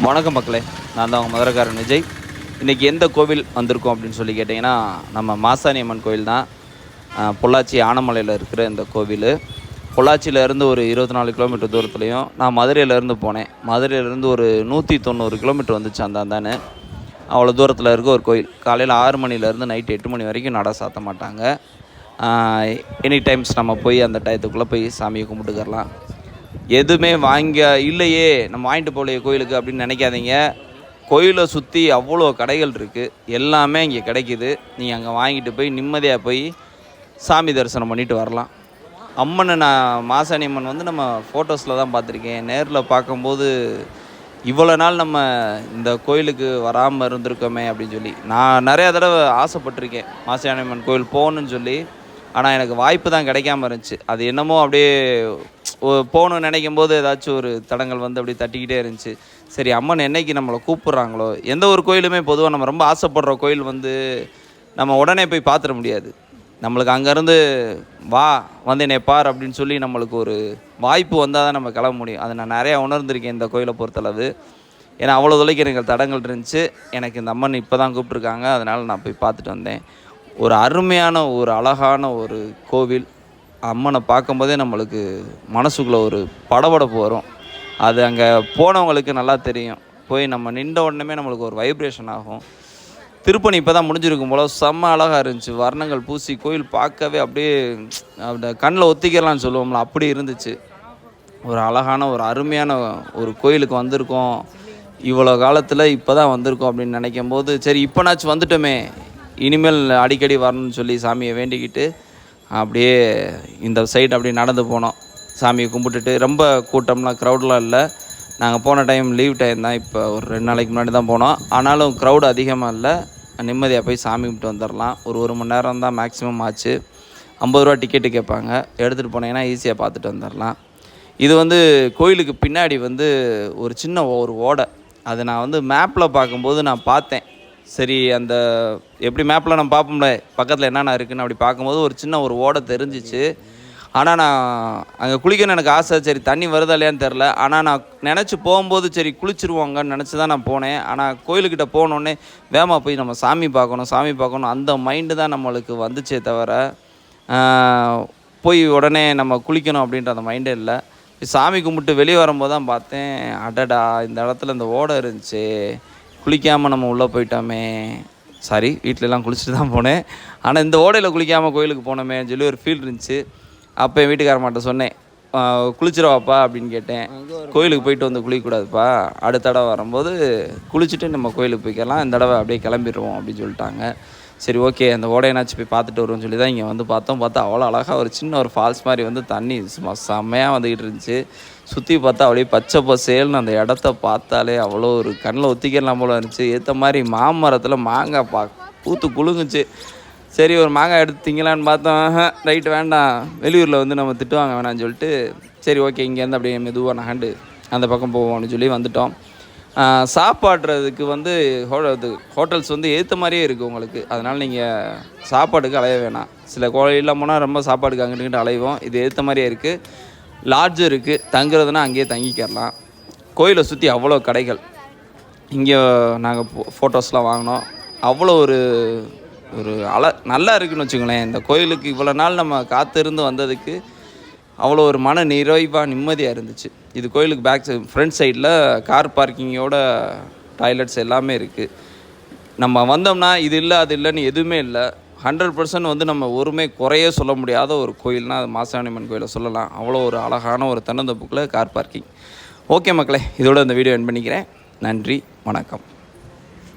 வணக்கம் மக்களே. நான் தான் உங்கள் மதுரக்காரன் விஜய். இன்றைக்கி எந்த கோவில் வந்திருக்கோம் அப்படின்னு சொல்லி கேட்டிங்கன்னா நம்ம மாசாணி அம்மன் கோவில் தான். பொள்ளாச்சி ஆனமலையில் இருக்கிற இந்த கோவில். பொள்ளாச்சியிலேருந்து ஒரு இருபத்தி நாலு கிலோமீட்டர் தூரத்துலையும் நான் மதுரையிலேருந்து போனேன். மதுரையிலேருந்து ஒரு நூற்றி தொண்ணூறு கிலோமீட்டர் வந்துச்சு அந்த தானே அவ்வளோ தூரத்தில் இருக்க ஒரு கோயில் காலையில் ஆறு மணிலேருந்து நைட்டு எட்டு மணி வரைக்கும் நட சாத்த மாட்டாங்க. எனி டைம்ஸ் நம்ம போய் அந்த டயத்துக்குள்ளே போய் சாமியை கும்பிட்டுக்கரலாம் எதுவுமே வாங்க இல்லையே நம்ம வாங்கிட்டு போகலையே கோயிலுக்கு அப்படின்னு நினைக்காதீங்க. கோயிலை சுற்றி அவ்வளோ கடைகள் இருக்குது எல்லாமே இங்கே கிடைக்கிது. நீங்கள் அங்கே வாங்கிட்டு போய் நிம்மதியாக போய் சாமி தரிசனம் பண்ணிட்டு வரலாம். அம்மனை நான் மாசாணி அம்மன் வந்து நம்ம ஃபோட்டோஸில் தான் பார்த்துருக்கேன். நேரில் பார்க்கும்போது இவ்வளோ நாள் நம்ம இந்த கோயிலுக்கு வராமல் இருந்திருக்கோமே அப்படின்னு சொல்லி. நான் நிறையா தடவை ஆசைப்பட்டிருக்கேன் மாசாணி அம்மன் கோயில் போகணுன்னு சொல்லி. ஆனால் எனக்கு வாய்ப்பு தான் கிடைக்காம இருந்துச்சு. அது என்னமோ அப்படியே போகணும்னு நினைக்கும் போது ஏதாச்சும் ஒரு தடங்கள் வந்து அப்படியே தட்டிக்கிட்டே இருந்துச்சு. சரி அம்மன் என்னைக்கு நம்மளை கூப்பிட்றாங்களோ எந்த ஒரு கோயிலுமே பொதுவாக நம்ம ரொம்ப ஆசைப்படுற கோயில் வந்து நம்ம உடனே போய் பார்த்துட முடியாது. நம்மளுக்கு அங்கேருந்து வா வந்து என்னை பார் அப்படின்னு சொல்லி நம்மளுக்கு ஒரு வாய்ப்பு வந்தால் தான் நம்ம கிளம்ப முடியும். அதை நான் நிறையா உணர்ந்திருக்கேன் இந்த கோயிலை பொறுத்தளவு. ஏன்னா அவ்வளோ தொலைக்கு எனக்கு தடங்கள் இருந்துச்சு. எனக்கு இந்த அம்மன் இப்போ தான் கூப்பிட்ருக்காங்க அதனால் நான் போய் பார்த்துட்டு வந்தேன். ஒரு அருமையான ஒரு அழகான ஒரு கோவில். அம்மனை பார்க்கும்போதே நம்மளுக்கு மனசுக்குள்ளே ஒரு படபடப்பு வரும். அது அங்கே போனவங்களுக்கு நல்லா தெரியும். போய் நம்ம நின்ற உடனே நம்மளுக்கு ஒரு வைப்ரேஷன் ஆகும். திருப்பணி இப்போ தான் முடிஞ்சிருக்கும் போல செம்ம அழகாக இருந்துச்சு. வர்ணங்கள் பூசி கோயில் பார்க்கவே அப்படியே அந்த கண்ணில் ஒத்திக்கலாம்னு சொல்லுவோம்ல அப்படி இருந்துச்சு. ஒரு அழகான ஒரு அருமையான ஒரு கோயிலுக்கு வந்திருக்கோம். இவ்வளோ காலத்தில் இப்போ தான் வந்திருக்கோம் அப்படின்னு நினைக்கும் போது சரி இப்போனாச்சும் வந்துட்டோமே. இனிமேல் அடிக்கடி வரணும்னு சொல்லி சாமியை வேண்டிக்கிட்டு அப்படியே இந்த சைடு அப்படியே நடந்து போனோம். சாமியை கும்பிட்டுட்டு ரொம்ப கூட்டம்லாம் க்ரௌட்லாம் இல்லை. நாங்கள் போன டைம் லீவ் டைம் தான் இப்போ ஒரு ரெண்டு நாளைக்கு முன்னாடி தான் போனோம். ஆனாலும் க்ரௌடு அதிகமாக இல்லை. நிம்மதியாக போய் சாமி கும்பிட்டு வந்துடலாம் ஒரு ஒரு மணி நேரம் தான் மேக்ஸிமம் ஆச்சு. ஐம்பது ரூபா டிக்கெட்டு கேட்பாங்க. எடுத்துகிட்டு போனீங்கன்னா ஈஸியாக பார்த்துட்டு வந்துடலாம் இது வந்து கோயிலுக்கு பின்னாடி வந்து ஒரு சின்ன ஒரு ஓடை. அது நான் வந்து மேப்பில் பார்க்கும்போது நான் பார்த்தேன். சரி அந்த எப்படி மேப்பில் நம்ம பார்ப்போம்ல பக்கத்தில் என்னென்ன இருக்குன்னு அப்படி பார்க்கும்போது ஒரு சின்ன ஒரு ஓடை தெரிஞ்சிச்சு. ஆனால் நான் அங்கே குளிக்கணும்னு எனக்கு ஆசை. சரி தண்ணி வருதா இல்லையான்னு தெரில ஆனால் நான் நினச்சி போகும்போது சரி குளிச்சிருவாங்கன்னு நினச்சி தான் நான் போனேன். ஆனால் கோயிலுக்கிட்ட போனோடனே வேமா போய் நம்ம சாமி பார்க்கணும் சாமி பார்க்கணும். அந்த மைண்டு தான் நம்மளுக்கு வந்துச்சே தவிர போய் உடனே நம்ம குளிக்கணும் அப்படின்ற அந்த மைண்டே இல்லை. சாமி கும்பிட்டு வெளியே வரும்போது தான் பார்த்தேன் அடடா இந்த இடத்துல இந்த ஓடை இருந்துச்சு. குளிக்காமல் நம்ம உள்ளே போயிட்டோமே. சாரி வீட்டிலலாம் குளிச்சுட்டு தான் போனேன். ஆனால் இந்த ஓடையில் குளிக்காமல் கோயிலுக்கு போனோமே சொல்லி ஒரு ஃபீல் இருந்துச்சு. அப்போ என் வீட்டுக்காரமாட்ட சொன்னேன் குளிச்சிடவாப்பா அப்படின்னு கேட்டேன். கோயிலுக்கு போயிட்டு வந்து குளிக்கக்கூடாதுப்பா. அடுத்த தடவை வரும்போது குளிச்சுட்டு நம்ம கோயிலுக்கு போய்க்கலாம். இந்த தடவை அப்படியே கிளம்பிடுவோம் அப்படின்னு சொல்லிட்டாங்க. சரி ஓகே அந்த ஓடையனாச்சும் போய் பார்த்துட்டு வருவோம்னு சொல்லி தான் இங்கே வந்து பார்த்தோம். பார்த்தா அவ்வளோ அழகாக ஒரு சின்ன ஒரு ஃபால்ஸ் மாதிரி வந்து தண்ணி சும்மா செம்மையாக வந்துக்கிட்டு இருந்துச்சு. சுற்றி பார்த்தா அப்படியே பச்சை பசேல்னு அந்த இடத்த பார்த்தாலே அவ்வளோ ஒரு கண்ணில் ஒத்திக்கலாம் போல இருந்துச்சு. ஏற்ற மாதிரி மாமரத்தில் மாங்காய் பா பூத்து குழுங்குச்சு சரி ஒரு மாங்காய் எடுத்து பார்த்தோம். ரைட் வேண்டாம். வெளியூரில் வந்து நம்ம திட்டுவாங்க வேணாம்னு சொல்லிட்டு சரி ஓகே இங்கேருந்து அப்படியே மெதுவாக நகண்டு அந்த பக்கம் போவோம்னு சொல்லி வந்துட்டோம். சாப்பாடுறதுக்கு வந்து ஹோ இது ஹோட்டல்ஸ் வந்து ஏற்ற மாதிரியே இருக்குது உங்களுக்கு. அதனால் நீங்கள் சாப்பாடுக்கு அலைய வேணாம். சில கோயிலெலாம் போனால் ரொம்ப சாப்பாடுக்கு அங்கிட்டு அலைவோம். இது ஏற்ற மாதிரியே இருக்குது லாட்ஜும் இருக்குது தங்குறதுனா அங்கேயே தங்கிக்கிறலாம். கோயிலை சுற்றி அவ்வளோ கடைகள். இங்கே நாங்கள் ஃபோட்டோஸ்லாம் வாங்கினோம். அவ்வளோ ஒரு ஒரு அல நல்லா இருக்குன்னு வச்சுக்கோங்களேன். இந்த கோயிலுக்கு இவ்வளோ நாள் நம்ம காத்திருந்து வந்ததுக்கு அவ்வளோ ஒரு மன நிறைவாக நிம்மதியாக இருந்துச்சு. இது கோயிலுக்கு பேக் சைடு ஃப்ரண்ட் சைடில் கார் பார்க்கிங்கோட டாய்லெட்ஸ் எல்லாமே இருக்குது நம்ம வந்தோம்னா இது இல்லை அது இல்லைன்னு எதுவுமே இல்லை. ஹண்ட்ரட் பர்சன்ட் வந்து நம்ம ஒருமே குறையே சொல்ல முடியாத ஒரு கோயில்னால் அது மாசாணியம்மன் கோயிலை சொல்லலாம். அவ்வளோ ஒரு அழகான ஒரு தென்னந்தோப்புக்குள்ள கார் பார்க்கிங் ஓகே மக்களே இதோட இந்த வீடியோ என் பண்ணிக்கிறேன். நன்றி வணக்கம்.